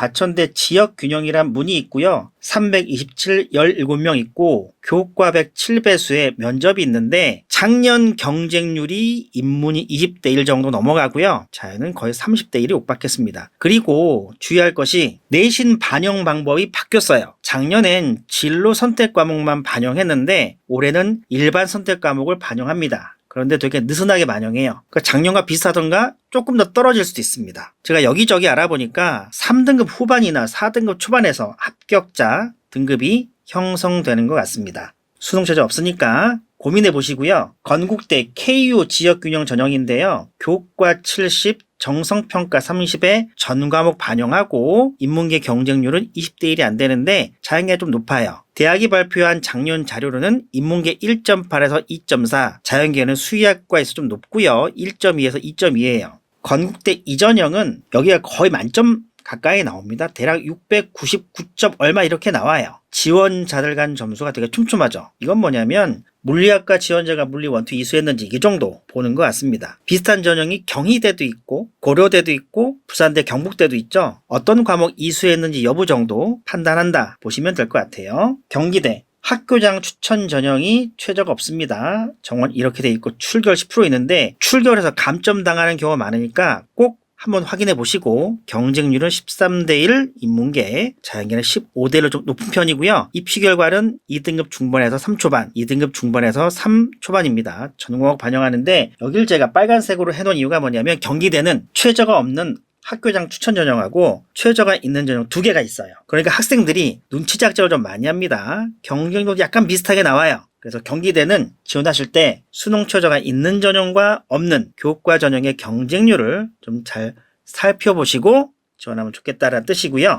과천대 지역 균형이란 문이 있고요. 327 17명 있고 교과 107배수의 면접이 있는데 작년 경쟁률이 인문이 20대 1 정도 넘어가고요. 자연은 거의 30대 1이 옥박했습니다. 그리고 주의할 것이 내신 반영 방법이 바뀌었어요. 작년엔 진로 선택 과목만 반영했는데 올해는 일반 선택 과목을 반영합니다. 그런데 되게 느슨하게 반영해요. 그러니까 작년과 비슷하던가 조금 더 떨어질 수도 있습니다. 제가 여기저기 알아보니까 3등급 후반이나 4등급 초반에서 합격자 등급이 형성되는 것 같습니다. 수능 최저 없으니까 고민해 보시고요. 건국대 KU 지역균형 전형인데요. 교과 70, 정성평가 30에 전 과목 반영하고 인문계 경쟁률은 20대 1이 안 되는데 자연계가 좀 높아요. 대학이 발표한 작년 자료로는 인문계 1.8에서 2.4, 자연계는 수의학과에서 좀 높고요. 1.2에서 2.2예요. 건국대 이전형은 여기가 거의 만점 가까이 나옵니다. 대략 699점 얼마 이렇게 나와요. 지원자들 간 점수가 되게 촘촘하죠. 이건 뭐냐면 물리학과 지원자가 물리 원투 이수했는지 이 정도 보는 것 같습니다. 비슷한 전형이 경희대도 있고 고려대도 있고 부산대 경북대도 있죠. 어떤 과목 이수했는지 여부 정도 판단한다 보시면 될 것 같아요. 경기대 학교장 추천 전형이 최저가 없습니다. 정원 이렇게 돼 있고 출결 10% 있는데 출결해서 감점 당하는 경우가 많으니까 꼭 한번 확인해 보시고 경쟁률은 13대 1 인문계, 자연계는 15대 1로 좀 높은 편이고요. 입시 결과는 2등급 중반에서 3초반, 2등급 중반에서 3초반입니다. 전공학 반영하는데 여길 제가 빨간색으로 해놓은 이유가 뭐냐면 경기대는 최저가 없는 학교장 추천 전형하고 최저가 있는 전형 두 개가 있어요. 그러니까 학생들이 눈치 작전을 좀 많이 합니다. 경쟁도 약간 비슷하게 나와요. 그래서 경기대는 지원하실 때 수능 최저가 있는 전형과 없는 교과 전형의 경쟁률을 좀 잘 살펴보시고 지원하면 좋겠다라는 뜻이고요.